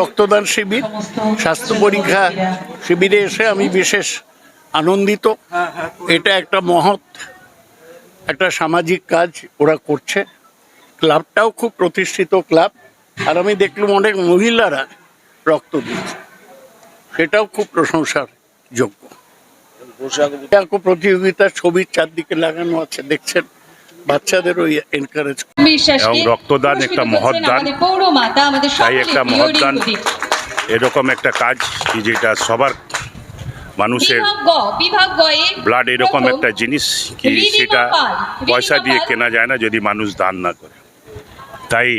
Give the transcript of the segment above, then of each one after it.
রক্তদান শিবির, স্বাস্থ্য পরীক্ষা শিবিরে এসে আমি বিশেষ আনন্দিত। এটা একটা মহৎ, একটা সামাজিক কাজ ওরা করছে। ক্লাবটাও খুব প্রতিষ্ঠিত ক্লাব, আর আমি দেখলাম অনেক মহিলারা রক্ত দিচ্ছে। সেটাও খুব প্রশংসার যোগ্য। প্রতিযোগিতার ছবির চারদিকে লাগানো আছে, দেখছেন? বাচ্চাদেরও এনকারেজ এবং রক্তদান একটা মহৎ দান। তাই একটা মহৎ দান। এরকম একটা কাজ কি যেটা সবার মানুষের ব্লাড এরকম একটা জিনিস কি সেটা পয়সা দিয়ে কেনা যায় না যদি মানুষ দান না করে। তাই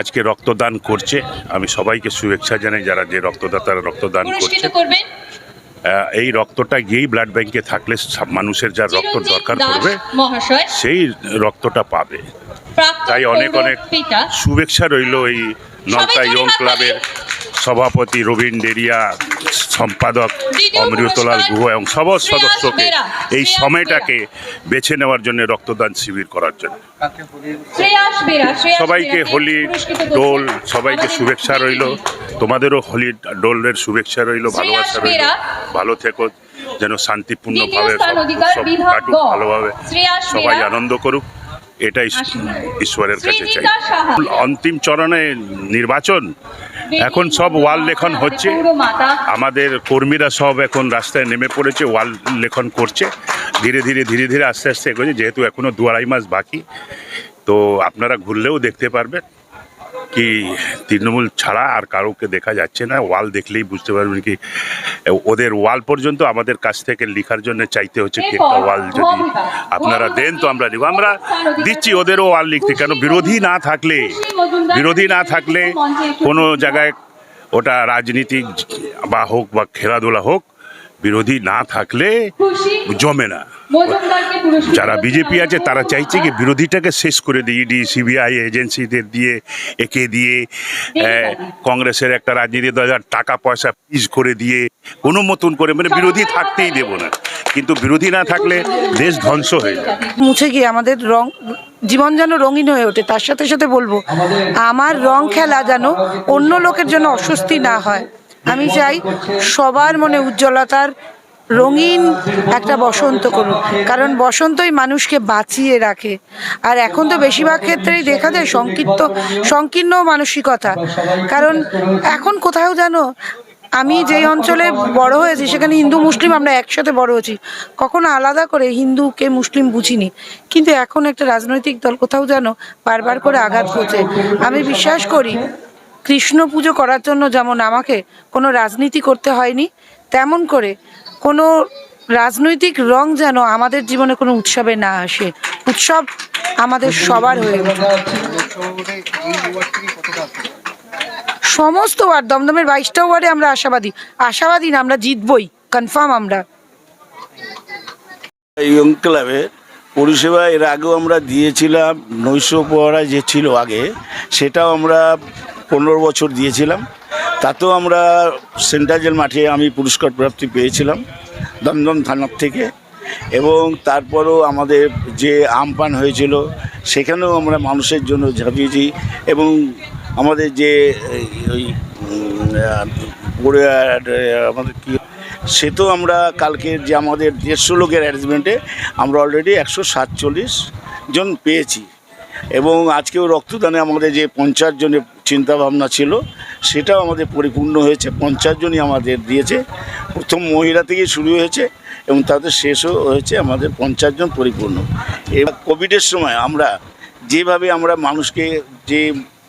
আজকে রক্তদান করছে। আমি সবাইকে শুভেচ্ছা জানাই যারা যে রক্তদাতারা রক্তদান করছে। এই রক্তটা গিয়েই ব্লাড ব্যাংকে থাকলে সব মানুষের যা রক্ত দরকার পড়বে সেই রক্তটা পাবে। তাই অনেক অনেক শুভেচ্ছা রইল এই জোরে ইয়ং ক্লাবের সভাপতি রবীন ডেরিয়া সম্পাদক অমৃতলাল গুহ এবং সব সদস্যকে এই সময়টাকে বেছে নেওয়ার জন্য রক্তদান শিবির করার জন্য। সবাইকে হোলি ডোল সবাইকে শুভেচ্ছা রইল। তোমাদেরও হোলি ডোলের শুভেচ্ছা রইল ভালোবাসা রইল। ভালো থেকো যেন শান্তিপূর্ণভাবে কাটুক ভালোভাবে সবাই আনন্দ করুক। এটাই ঈশ্বরের কাছে চাই। অন্তিম চরণে নির্বাচন। এখন সব ওয়াল লেখন হচ্ছে। আমাদের কর্মীরা সব এখন রাস্তায় নেমে পড়েছে ওয়াল লেখন করছে। ধীরে ধীরে ধীরে ধীরে আস্তে আস্তে এগোচ্ছে যেহেতু এখনও দু আড়াই মাস বাকি। তো আপনারা ঘুরলেও দেখতে পারবেন। কি তৃণমূল ছাড়া আর কারোকে দেখা যাচ্ছে না। ওয়াল দেখলেই বুঝতে পারবেন কি ওদের ওয়াল পর্যন্ত আমাদের কাছ থেকে লেখার জন্য চাইতে হচ্ছে কি একটা ওয়াল যদি আপনারা দেন তো আমরা নিব। আমরা দিচ্ছি ওদেরও ওয়াল লিখতে কেন বিরোধী না থাকলে বিরোধী না থাকলে কোনো জায়গায় ওটা রাজনীতিক বা হোক বা খেলাধুলা হোক বিরোধী না থাকলে জমে না। যারা বিজেপি আছে তারা চাইছে কি বিরোধীটাকে শেষ করে দিয়ে ইডি সিবিআই এজেন্সিদের দিয়ে একে দিয়ে কংগ্রেসের একটা রাজনীতি দলের টাকা পয়সা পিস করে দিয়ে কোনো মতন করে মানে বিরোধী থাকতেই দেব না। কিন্তু বিরোধী না থাকলে দেশ ধ্বংস হয়ে যায় মুছে গিয়ে আমাদের রং জীবন যেন রঙিন হয়ে ওঠে তার সাথে সাথে বলব আমার রং খেলা যেন অন্য লোকের জন্য অস্বস্তি না হয়। আমি চাই সবার মনে উজ্জ্বলতার রঙিন একটা বসন্ত করুন কারণ বসন্তই মানুষকে বাঁচিয়ে রাখে। আর এখন তো বেশিরভাগ ক্ষেত্রেই দেখা যায় সংকীর্ত, সংকীর্ণ মানসিকতা। কারণ এখন কোথাও জানো আমি যেই অঞ্চলে বড় হয়েছি, সেখানে হিন্দু, মুসলিম আমরা একসাথে বড় হয়েছি। কখনো আলাদা করে হিন্দুকে, মুসলিম বুঝিনি। কিন্তু এখন একটা রাজনৈতিক দল কোথাও যেন বারবার করে আঘাত করছে। আমি বিশ্বাস করি কৃষ্ণ পুজো করার জন্য যেমন আমাকে কোনো রাজনীতি করতে হয়নি, তেমন করে কোনো রাজনৈতিক রং যেন আমাদের জীবনে কোনো উৎসবে না আসে। উৎসব আমাদের সবার হয়ে সমস্ত ওয়ার্ড, দমদমের বাইশটা ওয়ার্ডে আমরা আশাবাদী। আশাবাদী না, আমরা জিতবই, কনফার্ম আমরা। ক্লাবের পরিষেবা এর আগেও আমরা দিয়েছিলাম, নৈশ পহরা যে ছিল আগে, সেটাও আমরা পনেরো বছর দিয়েছিলাম। তাতেও আমরা সেন্ট্রাল মাঠে আমি পুরস্কার প্রাপ্তি পেয়েছিলাম, দমদম থানার থেকে। এবং তারপরেও আমাদের যে আমপান হয়েছিল, সেখানেও আমরা মানুষের জন্য ঝাঁপিয়েছি এবং আমাদের যে আমাদের কি, সে তো আমরা কালকে যে আমাদের দেড়শো লোকের অ্যারেঞ্জমেন্টে আমরা অলরেডি একশো সাতচল্লিশ জন পেয়েছি। এবং আজকেও রক্তদানে আমাদের যে পঞ্চাশ জনের চিন্তাভাবনা ছিল, সেটাও আমাদের পরিপূর্ণ হয়েছে, পঞ্চাশ জনই আমাদের দিয়েছে। প্রথম মহিলা থেকেই শুরু হয়েছে এবং তাদের শেষও হয়েছে, আমাদের পঞ্চাশ জন পরিপূর্ণ। এবার কোভিডের সময় আমরা যেভাবে আমরা মানুষকে যে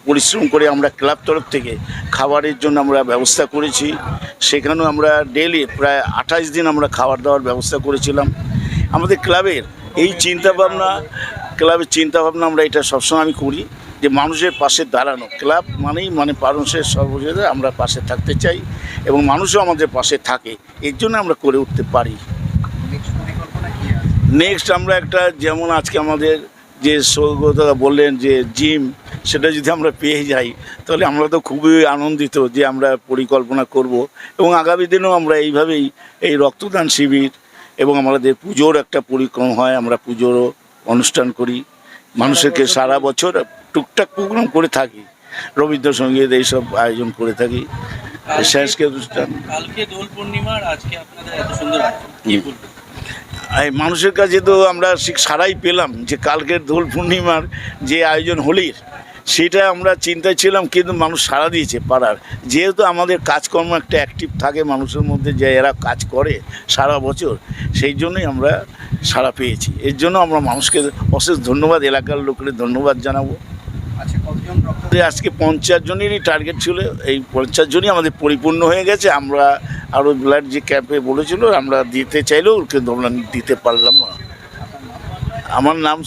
পরিশ্রম করে আমরা ক্লাব তরফ থেকে খাবারের জন্য আমরা ব্যবস্থা করেছি, সেখানেও আমরা ডেলি প্রায় আঠাশ দিন আমরা খাবার দাওয়ার ব্যবস্থা করেছিলাম। আমাদের ক্লাবের এই চিন্তাভাবনা, ক্লাবের চিন্তাভাবনা আমরা এটা সবসময় আমি করি। যে মানুষের পাশে দাঁড়ানো। ক্লাব মানেই মানে মানুষের সর্বজনে আমরা পাশে থাকতে চাই এবং মানুষও আমাদের পাশে থাকে। এর জন্য আমরা করে উঠতে পারি। নেক্সট আমরা একটা যেমন আজকে আমাদের যে সৌগতদা বললেন যে জিম সেটা যদি আমরা পেয়ে যাই তাহলে আমরা তো খুবই আনন্দিত যে আমরা পরিকল্পনা করব এবং আগামী দিনেও আমরা এইভাবেই এই রক্তদান শিবির এবং আমাদের পুজোর একটা পরিক্রম হয় আমরা পুজোরও অনুষ্ঠান করি। মানুষকে সারা বছর টুকটাক প্রোগ্রাম করে থাকি। রবীন্দ্রসঙ্গীত এইসব আয়োজন করে থাকি। সাংস্কৃতিক অনুষ্ঠান। কালকে দোল পূর্ণিমার আজকে আপনাদের এত সুন্দর আয়োজন। কি বলবেন? এই মানুষের কাছে তো আমরা ঠিক সারাই পেলাম যে কালকের দোল পূর্ণিমার যে আয়োজন হোলির সেটা আমরা চিন্তায় ছিলাম কিন্তু মানুষ সাড়া দিয়েছে পাড়ার। যেহেতু আমাদের কাজকর্ম একটা অ্যাক্টিভ থাকে মানুষের মধ্যে যে এরা কাজ করে সারা বছর সেই জন্যই আমরা সাড়া পেয়েছি। এর জন্য আমরা মানুষকে অশেষ ধন্যবাদ এলাকার লোকের ধন্যবাদ জানাব আচ্ছা কতজন রক্ত আমাদের আজকে পঞ্চাশ জনেরই টার্গেট ছিল। এই পঞ্চাশ জনই আমাদের পরিপূর্ণ হয়ে গেছে। আমরা আরও ব্লাড যে ক্যাম্পে বলেছিল আমরা দিতে চাইলেও কিন্তু আমরা দিতে পারলাম না। আমার নাম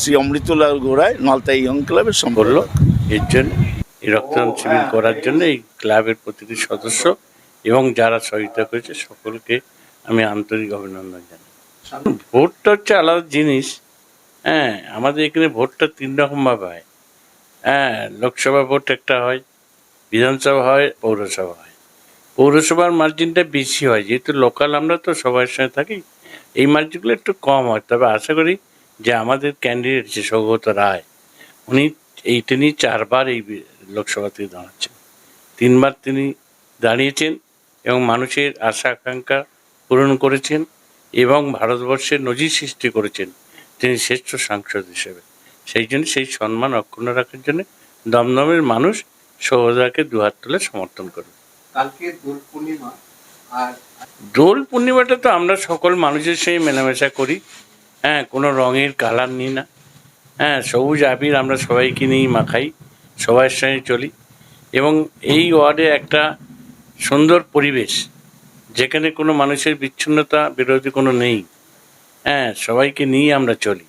শ্রী অমৃতলাল গোড়ায় নলতাই ইয়ং ক্লাবের সম্পর্ক এর জন্য এই রক্তদান শিবির করার জন্য এই ক্লাবের প্রতিটি সদস্য এবং যারা সহযোগিতা করেছে সকলকে আমি আন্তরিক অভিনন্দন জানাই। ভোটটা হচ্ছে আলাদা জিনিস। হ্যাঁ আমাদের এখানে ভোটটা তিন রকমভাবে হয়। হ্যাঁ লোকসভা ভোট একটা হয়, বিধানসভা হয়, পৌরসভা হয়। পৌরসভার মার্জিনটা বেশি হয়, যেহেতু লোকাল আমরা তো সবার সঙ্গে থাকি, এই মার্জিনগুলো একটু কম হয়। তবে আশা করি যে আমাদের ক্যান্ডিডেট যে সৌগত রায়, উনি এইটা নিয়ে চারবার এই লোকসভাতে দাঁড়াচ্ছেন। তিনবার তিনি দাঁড়িয়েছেন এবং মানুষের আশা আকাঙ্ক্ষা পূরণ করেছেন এবং ভারতবর্ষের নজির সৃষ্টি করেছেন। তিনি শ্রেষ্ঠ সাংসদ হিসেবে। সেই জন্য সেই সম্মান অক্ষুণ্ণ রাখার জন্য দমদমের মানুষ সৌদাকে দুহাত তুলে সমর্থন করবে কালকে দোল পূর্ণিমা আর দোল পূর্ণিমাটা তো আমরা সকল মানুষের সঙ্গে মেলামেশা করি। হ্যাঁ কোনো রঙের কালার নিই না। হ্যাঁ সবুজ আবির আমরা সবাইকে নিয়েই মাখাই সবার সঙ্গে চলি। এবং এই ওয়ার্ডে একটা সুন্দর পরিবেশ যেখানে কোনো মানুষের বিচ্ছিন্নতা বিরোধী কোনো নেই। হ্যাঁ সবাইকে নিয়ে আমরা চলি।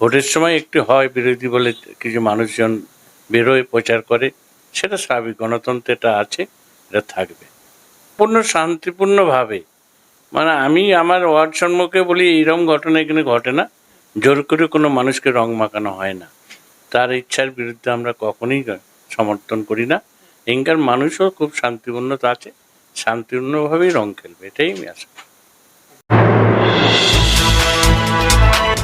ভোটের সময় একটু হয় বিরোধী বলে কিছু মানুষজন বেরোয় প্রচার করে, সেটা স্বাভাবিক গণতন্ত্র এটা আছে, এটা থাকবে। পূর্ণ শান্তিপূর্ণভাবে মানে আমি আমার ওয়ার্ড সম্মুখে বলি এইরকম ঘটনা এখানে ঘটে না, জোর করে কোনো মানুষকে রং মাখানো হয় না। তার ইচ্ছার বিরুদ্ধে আমরা কখনোই সমর্থন করি না। এখানকার মানুষও খুব শান্তিপূর্ণ আছে, শান্তিপূর্ণভাবেই রং খেলবে, এটাই আমি আশা